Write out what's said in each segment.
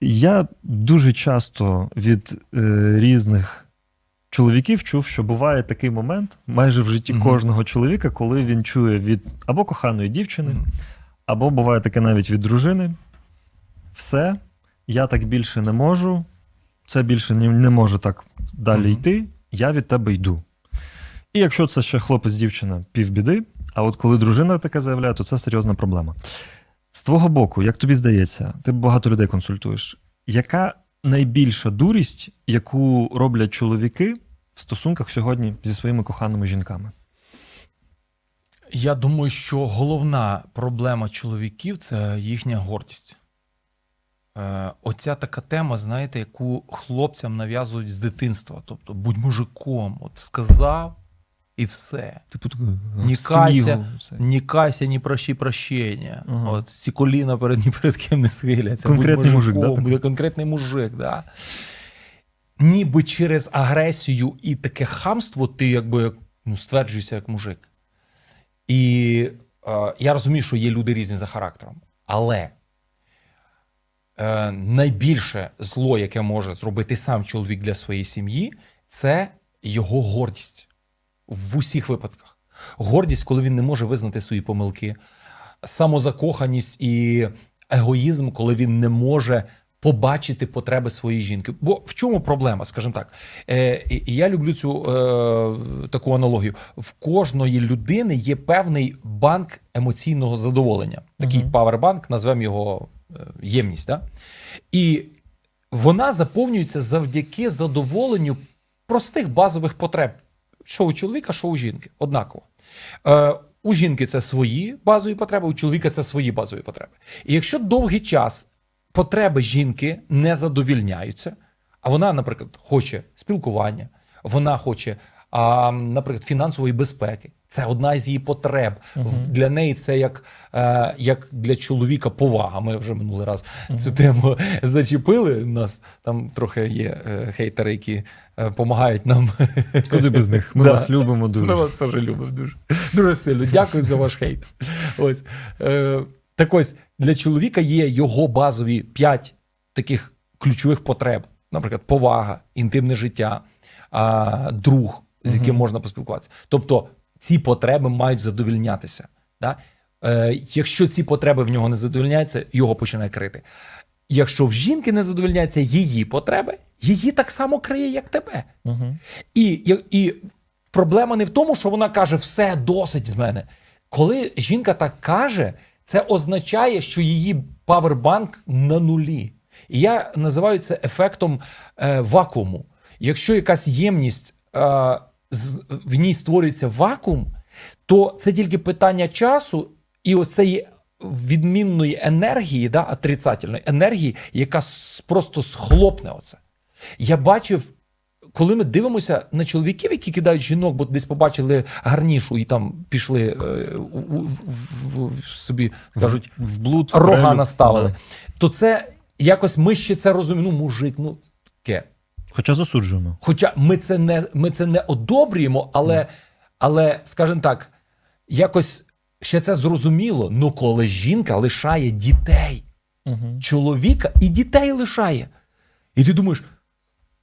Я дуже часто від е, різних чоловіків чув, що буває такий момент майже в житті Мгм. кожного чоловіка, коли він чує від або коханої дівчини, Мгм. або буває таке навіть від дружини. Все, я так більше не можу, це більше не, не може так далі Мгм. йти, я від тебе йду. І якщо це ще хлопець-дівчина, півбіди, а от коли дружина таке заявляє, то це серйозна проблема. З твого боку, як тобі здається, ти багато людей консультуєш. Яка найбільша дурість, яку роблять чоловіки в стосунках сьогодні зі своїми коханими жінками? Я думаю, що головна проблема чоловіків це їхня гордість. Е, оця така тема, знаєте, яку хлопцям нав'язують з дитинства. Тобто, будь мужиком, от сказав і все. Типу, Ні кайся, Ні кайся, ні прощи прощення. Ага. От всі коліна перед ні перед ким не схиляться. Конкретний Будь мужик, да, буде конкретний мужик, да. Ніби через агресію і таке хамство ти якби ну, стверджуєшся як мужик. І е, я розумію, що є люди різні за характером. Але е, найбільше зло, яке може зробити сам чоловік для своєї сім'ї, це його гордість в усіх випадках. Гордість, коли він не може визнати свої помилки, самозакоханість і егоїзм, коли він не може побачити потреби своєї жінки. Бо в чому проблема, скажімо так? Е, я люблю цю е, таку аналогію. В кожної людини є певний банк емоційного задоволення. Такий Мгм. павербанк, назвемо його е, ємність. Да? І вона заповнюється завдяки задоволенню простих базових потреб. Що у чоловіка, що у жінки. Однаково. Е, у жінки це свої базові потреби, у чоловіка це свої базові потреби. І якщо довгий час потреби жінки не задовільняються, а вона, наприклад, хоче спілкування, вона хоче, а, наприклад, фінансової безпеки. Це одна із її потреб. В- Для неї це як, е, як для чоловіка повага. Ми вже минулий раз цю тему зачепили. У нас там трохи є е, хейтери, які допомагають нам. Куди без них? Ми Да. вас любимо дуже. Ми вас теж любимо дуже. Дуже сильно. Дякую за ваш хейт. Ось. Е, так ось для чоловіка є його базові п'ять таких ключових потреб: наприклад, повага, інтимне життя, а, друг, з яким Мгм. можна поспілкуватися. Тобто ці потреби мають задовільнятися. Да? Е, якщо ці потреби в нього не задовільняються, його починає крити. Якщо в жінки не задовільняються її потреби, її так само криє, як тебе. Угу. І, і, і проблема не в тому, що вона каже, все досить з мене. Коли жінка так каже, це означає, що її павербанк на нулі. І я називаю це ефектом е, вакууму. Якщо якась ємність е, в ній створюється вакуум, то це тільки питання часу і оцеї відмінної енергії, да, отрицательної енергії, яка просто схлопне оце. Я бачив коли ми дивимося на чоловіків, які кидають жінок, бо десь побачили гарнішу і там пішли е, у- у- в, в, собі кажуть, В блуд, рога наставили, Да. то це якось ми ще це розуміємо. Ну, мужик, ну таке. Хоча засуджуємо. Хоча ми це не, ми це не одобрюємо, але, але скажімо так, якось ще це зрозуміло. Ну, коли жінка лишає дітей, Угу. чоловіка і дітей лишає. І ти думаєш: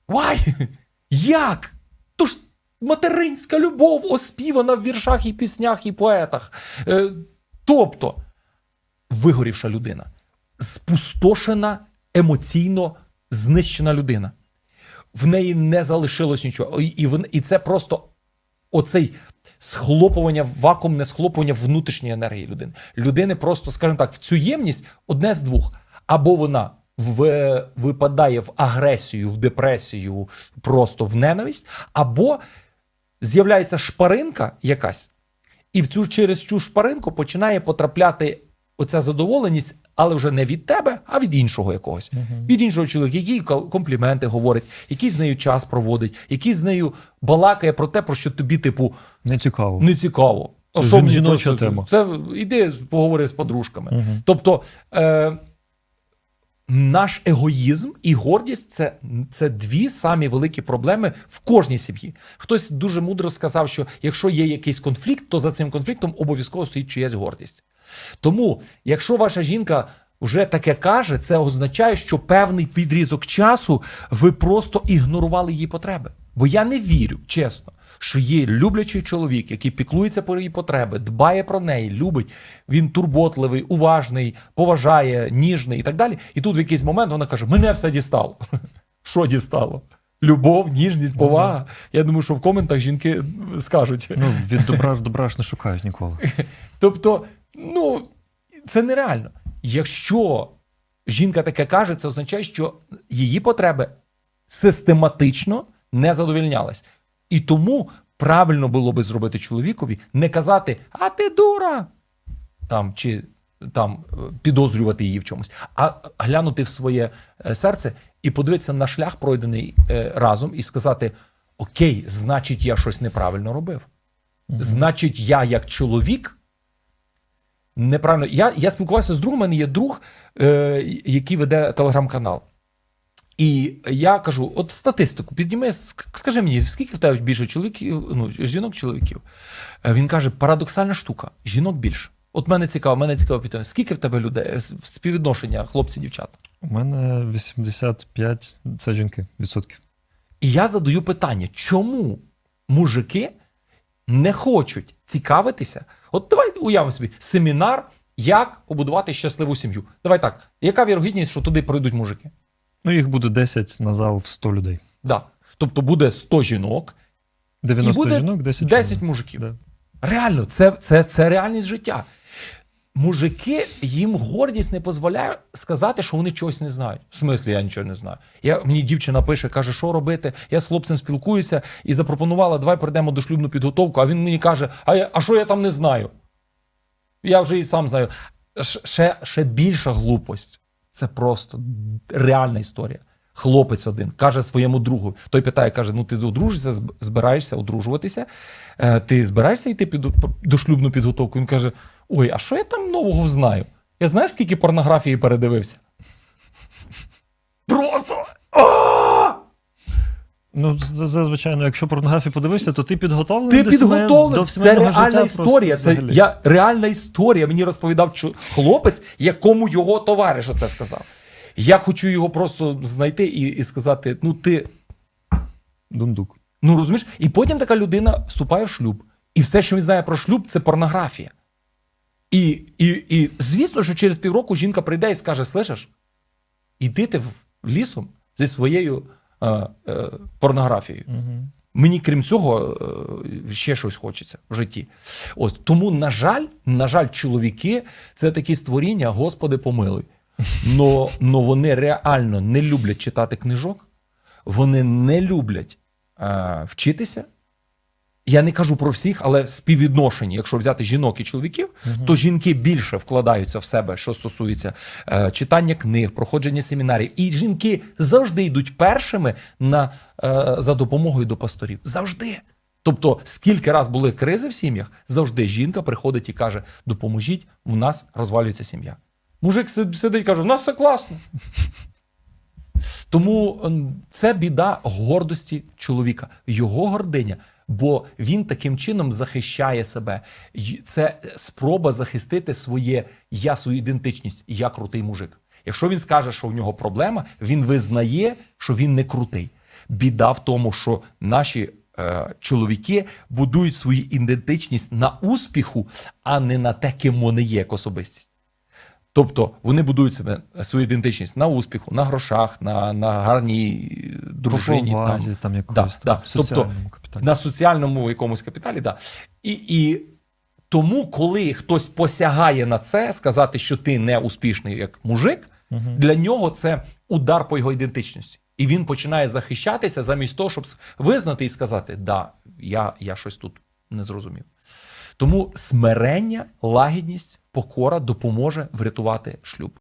Вай! Як? То ж материнська любов оспівана в віршах і піснях і поетах. Е, тобто, вигорівша людина, спустошена, емоційно знищена людина. В неї не залишилось нічого. І, і, це просто оцей схлопування, вакуумне схлопування внутрішньої енергії людини. Людини просто, скажімо так, в цю ємність одне з двох. Або вона в, випадає в агресію, в депресію, просто в ненависть, або з'являється шпаринка якась, і в цю через цю шпаринку починає потрапляти оця задоволеність, але вже не від тебе, а від іншого якогось. Від іншого чоловіка, який компліменти говорить, який з нею час проводить, який з нею балакає про те, про що тобі, типу, Не цікаво. не цікаво. А що жіноча просто- тема. Це іди поговори з подружками. Мгм. Тобто е, наш егоїзм і гордість це, це дві самі великі проблеми в кожній сім'ї. Хтось дуже мудро сказав, що якщо є якийсь конфлікт, то за цим конфліктом обов'язково стоїть чиясь гордість. Тому, якщо ваша жінка вже таке каже, це означає, що певний відрізок часу ви просто ігнорували її потреби. Бо я не вірю, чесно, що є люблячий чоловік, який піклується про її потреби, дбає про неї, любить. Він турботливий, уважний, поважає, ніжний і так далі. І тут в якийсь момент вона каже: Мене все дістало. Що дістало? Любов, ніжність, повага. Я думаю, що в коментах жінки скажуть. Ну, від добра, добра ж не шукають ніколи. Тобто, ну, це нереально. Якщо жінка таке каже, це означає, що її потреби систематично не задовільнялись. І тому правильно було би зробити чоловікові не казати, а ти дура. Там, чи там підозрювати її в чомусь, а глянути в своє е, серце і подивитися на шлях, пройдений е, разом, і сказати: Окей, значить, я щось неправильно робив. Значить, я як чоловік неправильно. Я, я спілкувався з другом, у мене є друг, е, який веде телеграм-канал. І я кажу: от статистику, підніми, скажи мені, скільки в тебе більше чоловіків, ну, жінок, чоловіків? Е, Він каже: парадоксальна штука, жінок більше. От мене цікаво, мене цікаво питання, скільки в тебе людей, е, співвідношення хлопці-дівчата? У мене 85 це жінки відсотків. І я задаю питання, чому мужики не хочуть цікавитися? От давайте уявимо собі семінар, як побудувати щасливу сім'ю. Давай так. Яка вірогідність, що туди прийдуть мужики? Ну, їх буде 10 на зал в 100 людей. Да. Тобто буде 100 жінок, 90 і буде жінок, 10 10 мужиків. Да. Реально, це, це, це реальність життя. Мужики, їм гордість не дозволяє сказати, що вони чогось не знають. В смислі, я нічого не знаю. Я, мені дівчина пише, каже, що робити. Я з хлопцем спілкуюся і запропонувала, давай прийдемо до шлюбну підготовку. А він мені каже: А, я, а що я там не знаю? Я вже і сам знаю. Ще, ще більша глупость. Це просто реальна історія. Хлопець один каже своєму другу. Той питає, каже: Ну ти одружишся, збираєшся одружуватися. Е, Ти збираєшся йти під до шлюбну підготовку? Він каже: Ой, а що я там нового знаю? Я знаєш, скільки порнографії передивився? Просто. Ну, зазвичай, якщо порнографію подивишся, то ти підготовлений Ти підготовлений. до Це реальна історія. Це я, реальна історія. Мені розповідав хлопець, якому його товариш оце сказав. Я хочу його просто знайти і, і сказати: ну ти Дундук. Ну розумієш? І потім така людина вступає в шлюб. І все, що він знає про шлюб, це порнографія. І, і, і звісно, що через півроку жінка прийде і скаже: Слышиш, іди ти в лісом зі своєю е, е, порнографією. Угу. Мені, крім цього, е, ще щось хочеться в житті. От тому, на жаль, на жаль, чоловіки це такі створіння, Господи, помилуй. Но, но вони реально не люблять читати книжок, вони не люблять е, вчитися. Я не кажу про всіх, але в співвідношенні, якщо взяти жінок і чоловіків, то жінки більше вкладаються в себе, що стосується е, читання книг, проходження семінарів. І жінки завжди йдуть першими на, е, за допомогою до пасторів. Завжди. Тобто, скільки раз були кризи в сім'ях, завжди жінка приходить і каже: допоможіть, в нас розвалюється сім'я. Мужик сидить і каже: в нас все класно. Тому це біда гордості чоловіка, його гординя, бо він таким чином захищає себе. Це спроба захистити своє я, свою ідентичність. Я крутий мужик. Якщо він скаже, що в нього проблема, він визнає, що він не крутий. Біда в тому, що наші е, чоловіки будують свою ідентичність на успіху, а не на те, ким вони є як особистість. Тобто вони будують себе свою ідентичність на успіху, на грошах, на, на гарній е, дружині. По повазі, Там, там, якогось Да, там, да. Тобто, капіталі. на соціальному якомусь капіталі. Да. І, і тому, коли хтось посягає на це, сказати, що ти не успішний як мужик, Мгм. для нього це удар по його ідентичності. І він починає захищатися замість того, щоб визнати і сказати: да, я, я щось тут не зрозумів. Тому смирення, лагідність, покора допоможе врятувати шлюб.